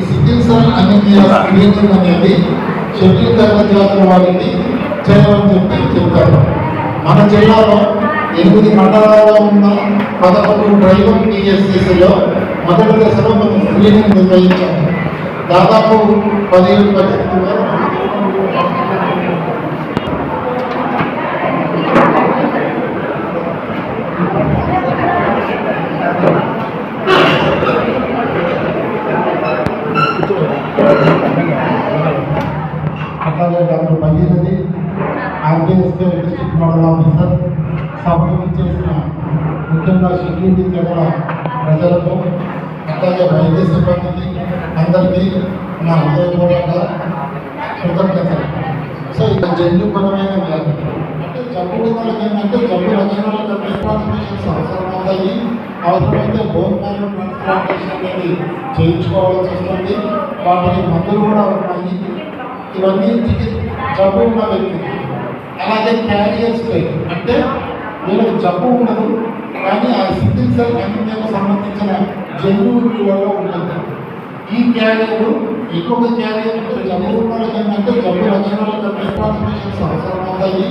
Sickle cell anaemia screening అనేది schedule తరగతి జాతుల వారికి చేయమని చెప్పి చెప్తారు. మన జిల్లాలో ఎనిమిది మండలాల్లో ఉన్న పదకొండు డ్రైవింగ్ పిఎస్సిలో మొదటి దశలో మనం స్క్రీనింగ్ నిర్వహించాము. దాదాపు పదిహేడు పద్దెనిమిది వేల అట్లాగే doctor Bhagirathi RBSK district nodal officer సభకు చేసిన ముఖ్యంగా సెక్యూరిటీ తెగల ప్రజలకు అట్లాగే వైద్య సిబ్బందికి అందరికీ నా హృదయపూర్వక కృతజ్ఞతలు. సో ఇక జన్యుపరమైన వ్యాధి అంటే జబ్బు వాళ్ళకి ఏంటంటే జబ్బు లక్షణాలు ట్రాన్స్మిషన్స్ అవసరం అవుతాయి అవసరమైతే బోన్ మ్యారో ట్రాన్స్ప్లాంటేషన్ అనేది చేయించుకోవాల్సి వస్తుంది. వాటికి మందులు కూడా ఉన్నాయి. ఇవన్నీ చికిత్స జబ్బు ఉన్న వ్యక్తి అలాగే క్యారియర్స్ అంటే వీళ్ళకి జబ్బు ఉండదు కానీ ఆ సింగిల్ సెల్ అనీమియాకు సంబంధించిన జన్యువు ఉంటుంది ఈ క్యారియర్ ఇంకొక క్యారియర్ జబ్బు ఉన్న వాళ్ళకి ఏంటంటే జబ్బు లక్షణాలు ట్రాన్స్మిషన్స్ అవసరం అవుతాయి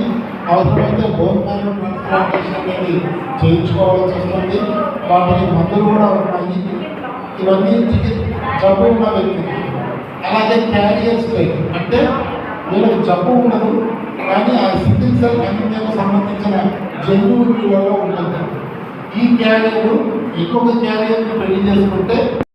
అవసరమైతే బోన్ మ్యాన్ ట్రాన్స్ప్లాంటేషన్ అనేది చేయించుకోవాల్సి వస్తుంది. వాటికి మందులు కూడా ఉన్నాయి. ఇవన్నీ జబ్బు ఉన్న వ్యక్తి అలాగే క్యారియర్స్ అంటే వీళ్ళకి జబ్బు ఉండదు కానీ ఆ సికిల్ సెల్ అనీమియాకు సంబంధించిన జన్యువు వీళ్ళలో ఉంటుంది ఈ క్యారియర్ ఇంకొక క్యారియర్ని పెళ్ళి చేసుకుంటే